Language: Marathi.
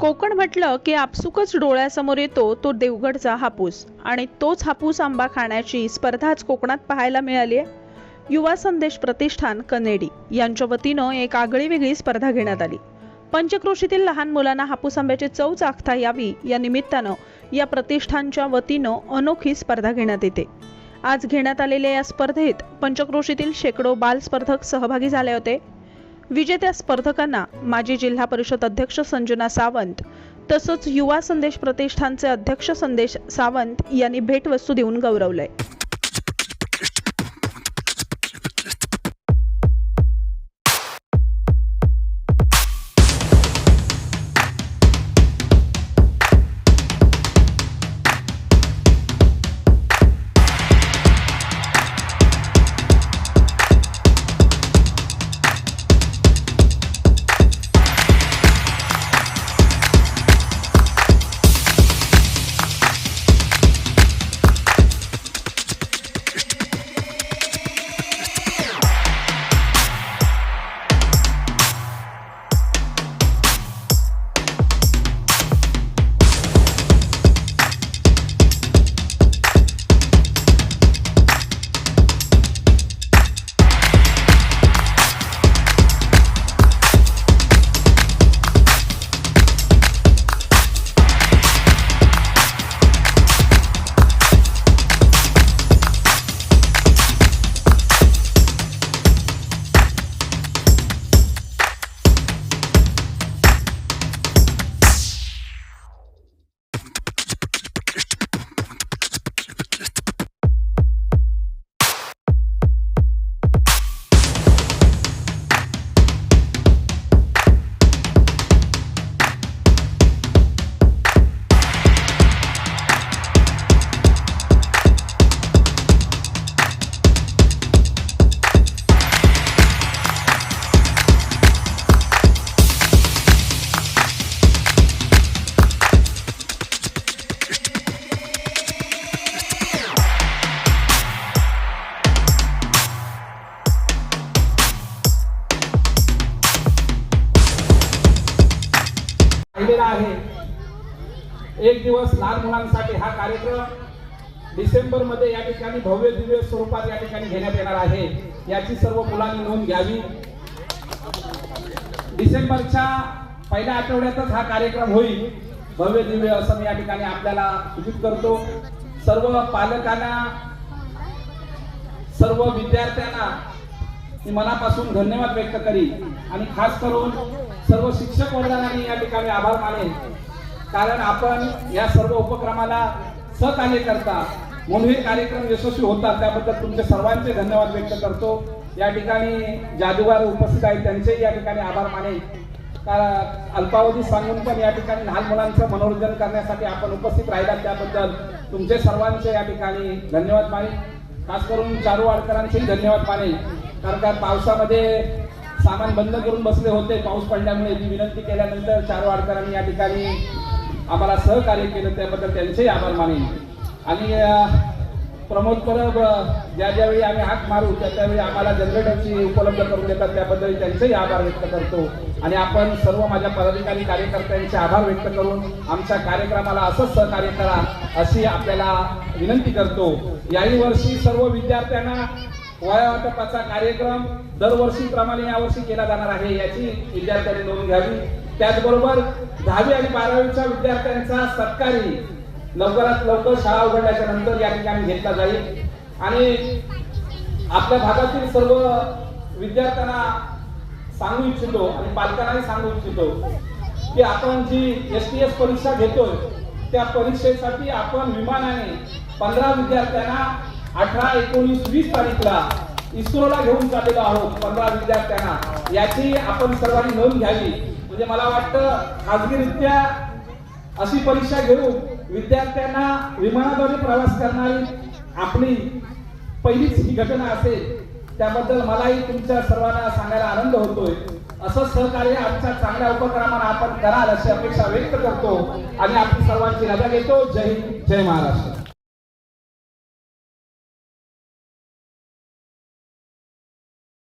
कोकण म्हटलं की आपसुकच डोळ्यासमोर येतो तो देवगडचा हापूस. आणि तोच हापूस आंबा खाण्याची स्पर्धाच कोकणात पाहायला मिळाली आहे. युवा संदेश प्रतिष्ठान कनेडी यांच्या वतीनं एक आगळी वेगळी स्पर्धा घेण्यात आली. पंचक्रोशीतील लहान मुलांना हापूस आंब्याची चव चाखता यावी या निमित्तानं या प्रतिष्ठानच्या वतीनं अनोखी स्पर्धा घेण्यात येते. आज घेण्यात आलेल्या या स्पर्धेत पंचक्रोशीतील शेकडो बाल स्पर्धक सहभागी झाले होते. विजेत्या स्पर्धकांना माजी जिल्हा परिषद अध्यक्ष संजना सावंत तसंच युवा संदेश प्रतिष्ठानचे अध्यक्ष संदेश सावंत यांनी भेटवस्तू देऊन गौरवलंय. आहे. एक दिवस लहान मुलांसाठी हा कार्यक्रम डिसेंबरमध्ये या ठिकाणी भव्य दिव्य स्वरूपात या ठिकाणी घेण्यात येणार आहे. याची सर्व मुलांनी नोंद घ्यावी. डिसेंबरच्या पहिल्या आठवड्यातच हा कार्यक्रम होईल. भव्य दिव्य असं मी या ठिकाणी आपल्याला सूचित करतो. सर्व पालकांना सर्व विद्यार्थ्यांना मी मनापासून धन्यवाद व्यक्त करीन. आणि खास करून सर्व शिक्षक वर्गांना या ठिकाणी आभार मानेन. कारण आपण या सर्व उपक्रमाला सहकार्य करता म्हणून हे कार्यक्रम यशस्वी होतात त्याबद्दल तुमचे सर्वांचे धन्यवाद व्यक्त करतो. या ठिकाणी जादूगार उपस्थित आहेत त्यांचेही या ठिकाणी आभार मानेन. का- अल्पावधी सांगून पण या ठिकाणी लहान मुलांचं मनोरंजन करण्यासाठी आपण उपस्थित राहिलात त्याबद्दल तुमचे सर्वांचे या ठिकाणी धन्यवाद मानेन. खास करून चारू वाडकरांचेही धन्यवाद मानेन. कारण का पावसामध्ये सामान बंद करून बसले होते. पाऊस पडल्यामुळे ती विनंती केल्यानंतर चार वाडकरांनी या ठिकाणी आम्हाला सहकार्य केलं. त्याबद्दल त्यांचेही आभार मानेन. आणि प्रमोद परब ज्या ज्यावेळी आम्ही हाक मारू त्या त्यावेळी आम्हाला जनरेटरची उपलब्ध करून देतात त्याबद्दल त्यांचेही आभार व्यक्त करतो. आणि आपण सर्व माझ्या पदाधिकारी कार्यकर्त्यांचे आभार व्यक्त करून आमच्या कार्यक्रमाला असंच सहकार्य करा अशी आपल्याला विनंती करतो. याही वर्षी सर्व विद्यार्थ्यांना वयावाटपाचा कार्यक्रम दरवर्षीप्रमाणे यावर्षी केला जाणार आहे याची विद्यार्थ्यांनी नोंद घ्यावी. त्याचबरोबर दहावी आणि बारावीच्या विद्यार्थ्यांचा सत्कारही लवकरात लवकर शाळा उघडल्याच्या नंतर या ठिकाणी घेतला जाईल. आणि आपल्या भागातील सर्व विद्यार्थ्यांना सांगू इच्छितो आणि पालकांनाही सांगू इच्छितो की आपण जी एस टी एस परीक्षा घेतोय त्या परीक्षेसाठी आपण विमानाने पंधरा विद्यार्थ्यांना अठरा एकोणीस वीस तारीखला इस्रोला घेऊन चाललेलो आहोत पंधरा विद्यार्थ्यांना. याची आपण सर्वांनी नोंद घ्यावी. म्हणजे मला वाटतं खाजगीरित्या अशी परीक्षा घेऊन विद्यार्थ्यांना विमानाद्वारे प्रवास करणारी आपली पहिलीच ही घटना असेल त्याबद्दल मलाही तुमच्या सर्वांना सांगायला आनंद होतोय. असं सहकार्य आमच्या चांगल्या उपक्रमाला आपण कराल अशी अपेक्षा व्यक्त करतो आणि आपली सर्वांची रजा घेतो. जय हिंद जय महाराष्ट्र.